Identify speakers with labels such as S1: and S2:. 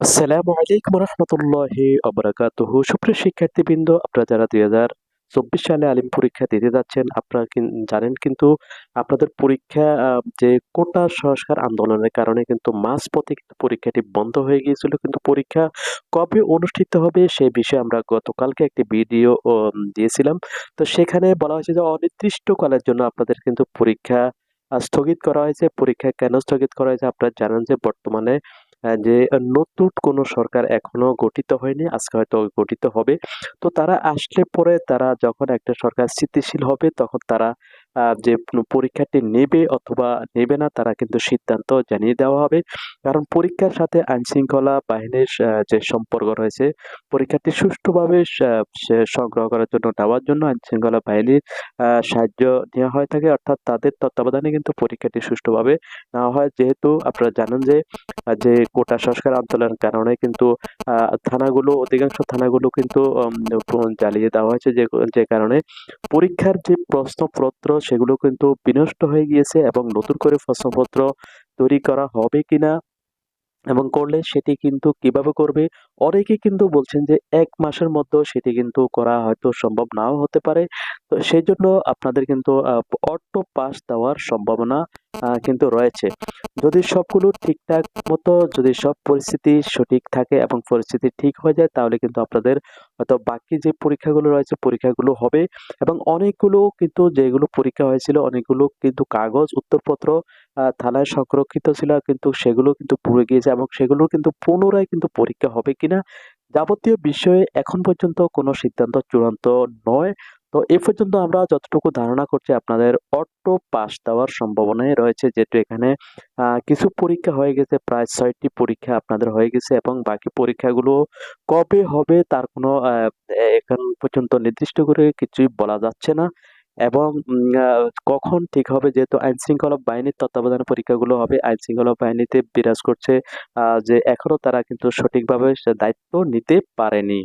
S1: আসসালামু আলাইকুম রহমতুল্লাহি অবরাকাতুহু সুপ্রিয় শিক্ষার্থীবৃন্দ, আপনারা যারা দুই হাজার চব্বিশ সালে আলিম পরীক্ষা দিতে যাচ্ছেন, আপনারা জানেন কিন্তু আপনাদের পরীক্ষা যে কোটা সংস্কার আন্দোলনের কারণে কিন্তু মাঝপথে কিন্তু পরীক্ষাটি বন্ধ হয়ে গিয়েছিল। কিন্তু পরীক্ষা কবে অনুষ্ঠিত হবে সে বিষয়ে আমরা গতকালকে একটি ভিডিও দিয়েছিলাম। তো সেখানে বলা হয়েছে যে অনির্দিষ্টকালের জন্য আপনাদের কিন্তু পরীক্ষা স্থগিত করা হয়েছে। পরীক্ষা কেন স্থগিত করা হয়েছে? আপনারা জানেন যে বর্তমানে যে নতুন কোনো সরকার এখনও গঠিত হয়নি, আজকে হয়তো গঠিত হবে। তো তারা আসলে পরে তারা যখন একটা সরকার স্থিতিশীল হবে, তখন তারা যে পরীক্ষাটি নেবে অথবা নেবে না, তারা কিন্তু সিদ্ধান্ত জানিয়ে দেওয়া হবে। কারণ পরীক্ষার সাথে আইন শৃঙ্খলা বাহিনীর যে সম্পর্ক রয়েছে, পরীক্ষাটি সুষ্ঠুভাবে সংগ্রহ করার জন্য দেওয়ার জন্য আইন শৃঙ্খলা বাহিনীর সাহায্য নেওয়া হয়ে থাকে। অর্থাৎ তাদের তত্ত্বাবধানে কিন্তু পরীক্ষাটি সুষ্ঠুভাবে নেওয়া হয়। যেহেতু আপনারা জানেন যে যে কোটা সংস্কার আন্দোলনের কারণে কিন্তু থানাগুলো, অধিকাংশ থানাগুলো কিন্তু জ্বালিয়ে দেওয়া হয়েছে। যে যে কারণে পরীক্ষার যে প্রশ্নপত্র সেগুলো কিন্তু বিনষ্ট হয়ে গিয়েছে এবং নতুন করে ফসলপত্র তৈরি করা হবে কিনা এবং করলে সেটি কিন্তু কীভাবে করবে? অনেকে কিন্তু বলছেন যে এক মাসের মধ্যে সেটি কিন্তু করা হয়তো সম্ভব নাও হতে পারে। তো সেই জন্য আপনাদের কিন্তু অটো পাস দেওয়ার সম্ভাবনা কিন্তু রয়েছে। যদি সবগুলো ঠিকঠাক মতো, যদি সব পরিস্থিতি সঠিক থাকে এবং পরিস্থিতি ঠিক হয়ে যায়, তাহলে কিন্তু আপনাদের হয়তো বাকি যে পরীক্ষাগুলো রয়েছে, পরীক্ষাগুলো হবে। এবং অনেকগুলো কিন্তু যেগুলো পরীক্ষা হয়েছিল, অনেকগুলো কিন্তু কাগজ, উত্তরপত্র থানায় সংরক্ষিত ছিল, কিন্তু সেগুলো কিন্তু পুড়ে গিয়েছে এবং সেগুলো কিন্তু পুনরায় কিন্তু পরীক্ষা হবে কিনা, যাবতীয় বিষয়ে এখন পর্যন্ত কোনো সিদ্ধান্ত চূড়ান্ত নয়। তো এ পর্যন্ত আমরা যতটুকু ধারণা করছি আপনাদের অটো পাস দেওয়ার সম্ভাবনাই রয়েছে, যেহেতু এখানে কিছু পরীক্ষা হয়ে গেছে, প্রায় ছয়টি পরীক্ষা আপনাদের হয়ে গেছে এবং বাকি পরীক্ষাগুলো কবে হবে তার কোনো এখন পর্যন্ত নির্দিষ্ট করে কিছুই বলা যাচ্ছে না এবং কখন ঠিক হবে যেহেতু আইন শৃঙ্খলা বাহিনীর তত্ত্বাবধানে পরীক্ষাগুলো হবে, আইন শৃঙ্খলা বাহিনীতে বিরাজ করছে যে এখনও তারা কিন্তু সঠিকভাবে দায়িত্ব নিতে পারেনি।